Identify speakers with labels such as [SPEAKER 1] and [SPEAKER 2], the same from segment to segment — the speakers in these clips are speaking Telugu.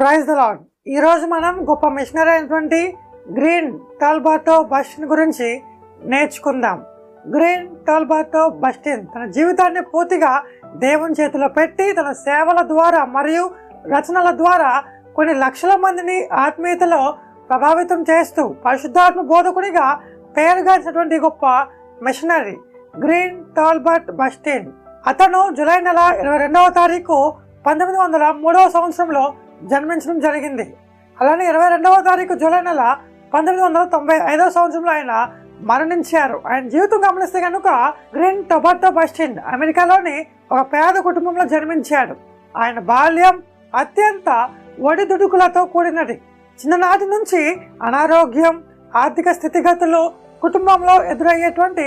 [SPEAKER 1] ప్రైజ్ ద లాడ్ ఈరోజు మనం గొప్ప మిషనరీ అయినటువంటి గ్రీన్ టాల్బాటో బస్టిన్ గురించి నేర్చుకుందాం. గ్రీన్ టాల్బాటో బస్టిన్ తన జీవితాన్ని పూర్తిగా దేవుని చేతిలో పెట్టి తన సేవల ద్వారా మరియు రచనల ద్వారా కొన్ని లక్షల మందిని ఆత్మీయతలో ప్రభావితం చేస్తూ పరిశుద్ధాత్మ బోధకునిగా పేరుగాంచినటువంటి గొప్ప మిషనరీ గ్రీన్ టాల్బర్ట్ బస్టిన్ అతను జూలై నెల ఇరవై రెండవ తారీఖు పంతొమ్మిది వందల మూడవ సంవత్సరంలో జన్మించడం జరిగింది. అలానే ఇరవై రెండవ తారీఖు జూలై నెల పంతొమ్మిది వందల తొంభై ఐదవ సంవత్సరంలో ఆయన మరణించారు. ఆయన జీవితం గమనిస్తే కనుక గ్రీన్ టొబాటో బస్టిన్ అమెరికాలోని ఒక పేద కుటుంబంలో జన్మించాడు. ఆయన బాల్యం అత్యంత ఒడిదుడుకులతో కూడినది. చిన్ననాటి నుంచి అనారోగ్యం ఆర్థిక స్థితిగతులు కుటుంబంలో ఎదురయ్యేటువంటి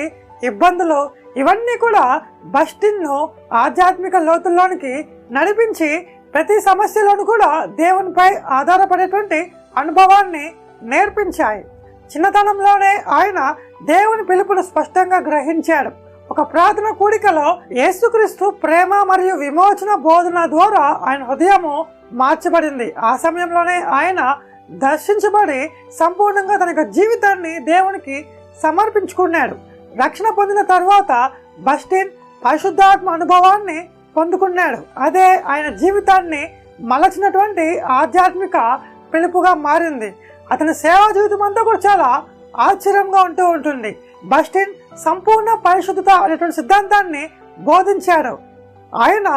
[SPEAKER 1] ఇబ్బందులు ఇవన్నీ కూడా బస్టిన్ను ఆధ్యాత్మిక లోతుల్లోనికి నడిపించి ప్రతి సమస్యలను కూడా దేవునిపై ఆధారపడేటువంటి అనుభవాన్ని నేర్పించాయి. చిన్నతనంలోనే ఆయన దేవుని పిలుపును స్పష్టంగా గ్రహించాడు. ఒక ప్రార్థన కూడికలో యేసుక్రీస్తు ప్రేమ మరియు విమోచన బోధన ద్వారా ఆయన హృదయము మార్చబడింది. ఆ సమయంలోనే ఆయన దర్శించబడి సంపూర్ణంగా తన యొక్క జీవితాన్ని దేవునికి సమర్పించుకున్నాడు. రక్షణ పొందిన తర్వాత బస్టిన్ పరిశుద్ధాత్మ అనుభవాన్ని పొందుకున్నాడు. అదే ఆయన జీవితాన్ని మలచినటువంటి ఆధ్యాత్మిక పిలుపుగా మారింది. అతని సేవా జీవితం అంతా కూడా చాలా ఆశ్చర్యంగా ఉంటూ ఉంటుంది. బస్టిన్ సంపూర్ణ పరిశుద్ధత అనేటువంటి సిద్ధాంతాన్ని బోధించాడు ఆయన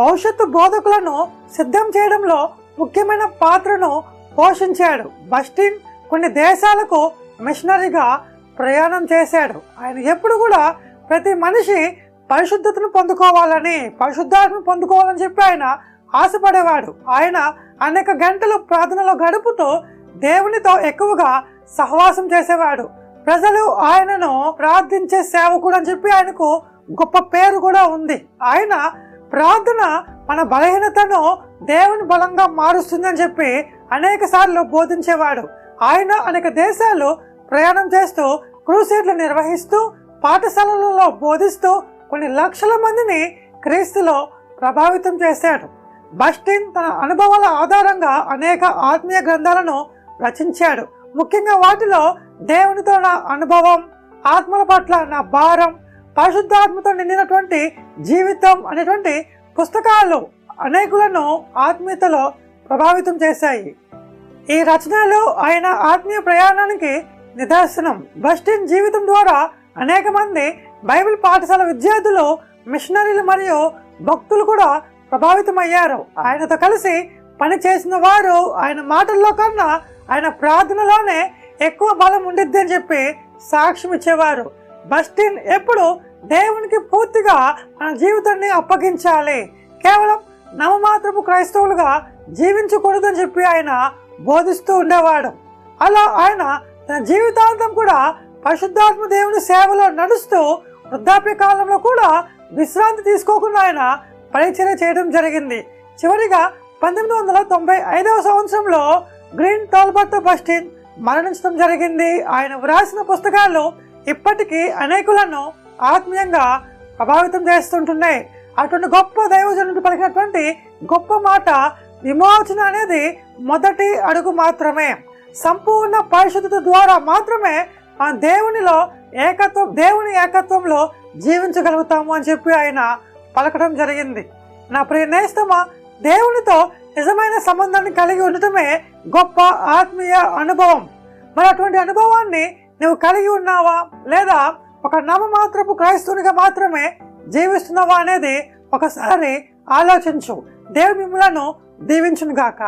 [SPEAKER 1] భవిష్యత్తు బోధకులను సిద్ధం చేయడంలో ముఖ్యమైన పాత్రను పోషించాడు. బస్టిన్ కొన్ని దేశాలకు మిషనరీగా ప్రయాణం చేశాడు. ఆయన ఎప్పుడు కూడా ప్రతి మనిషి పరిశుద్ధతను పొందుకోవాలని పరిశుద్ధాత్మ పొందుకోవాలని చెప్పి ఆయన ఆశపడేవాడు. ఆయన అనేక గంటలు ప్రార్థనలో గడుపుతూ దేవునితో ఎక్కువగా సహవాసం చేసేవాడు. ప్రజలు ఆయనను ప్రార్థించే సేవకుడు అని చెప్పి ఆయనకు గొప్ప పేరు కూడా ఉంది. ఆయన ప్రార్థన మన బలహీనతను దేవుని బలంగా మారుస్తుందని చెప్పి అనేక సార్లు బోధించేవాడు. ఆయన అనేక దేశాలు ప్రయాణం చేస్తూ క్రూసేడ్లు నిర్వహిస్తూ పాఠశాలలలో బోధిస్తూ కొన్ని లక్షల మందిని క్రీస్తులో ప్రభావితం చేశాడు. బస్టిన్ తన అనుభవాల ఆధారంగా అనేక ఆత్మీయ గ్రంథాలను రచించాడు. ముఖ్యంగా వాటిలో దేవునితో నా అనుభవం ఆత్మల పట్ల నా భారం పరిశుద్ధాత్మతో నిండినటువంటి జీవితం అనేటువంటి పుస్తకాలు అనేకులను ఆత్మీయతలో ప్రభావితం చేశాయి. ఈ రచనలు ఆయన ఆత్మీయ ప్రయాణానికి నిదర్శనం. బస్టిన్ జీవితం ద్వారా అనేక మంది బైబిల్ పాఠశాల విద్యార్థులు మిషనరీలు మరియు భక్తులు కూడా ప్రభావితమయ్యారు. ఆయనతో కలిసి పని చేసిన వారు ఆయన మాటల్లో కన్నా ఆయన ప్రార్థనలోనే ఎక్కువ బలం ఉండిద్ది అని చెప్పి సాక్ష్యం ఇచ్చేవారు. బస్టిన్ ఎప్పుడు దేవునికి పూర్తిగా మన జీవితాన్ని అప్పగించాలి. కేవలం నవమాత్రపు క్రైస్తవులుగా జీవించకూడదని చెప్పి ఆయన బోధిస్తూ ఉండేవాడు. అలా ఆయన తన జీవితాంతం కూడా పరిశుద్ధాత్మ దేవుని సేవలో నడుస్తూ వృద్ధాప్య కాలంలో కూడా విశ్రాంతి తీసుకోకుండా ఆయన పరిచర్య చేయడం జరిగింది. చివరిగా పంతొమ్మిది వందల తొంభై ఐదవ సంవత్సరంలో గ్రీన్ టాల్బర్ట్ బస్టిన్ మరణించడం జరిగింది. ఆయన వ్రాసిన పుస్తకాలు ఇప్పటికీ అనేకులను ఆత్మీయంగా ప్రభావితం చేస్తుంటున్నాయి. అటువంటి గొప్ప దైవజనుడు పలికినటువంటి గొప్ప మాట విమోచన అనేది మొదటి అడుగు మాత్రమే. సంపూర్ణ పరిశుద్ధత ద్వారా మాత్రమే ఆ దేవునిలో ఏకత్వం దేవుని ఏకత్వంలో జీవించగలుగుతాము అని చెప్పి ఆయన పలకడం జరిగింది. నా ప్రియ నేస్తమా దేవునితో నిజమైన సంబంధాన్ని కలిగి ఉండటమే గొప్ప ఆత్మీయ అనుభవం. మరి అటువంటి అనుభవాన్ని నువ్వు కలిగి ఉన్నావా? లేదా ఒక నామమాత్రపు క్రైస్తవునిగా మాత్రమే జీవిస్తున్నావా అనేది ఒకసారి ఆలోచించు. దేవుడు మిమ్మలను దీవించునుగాక.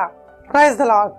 [SPEAKER 1] Praise the lord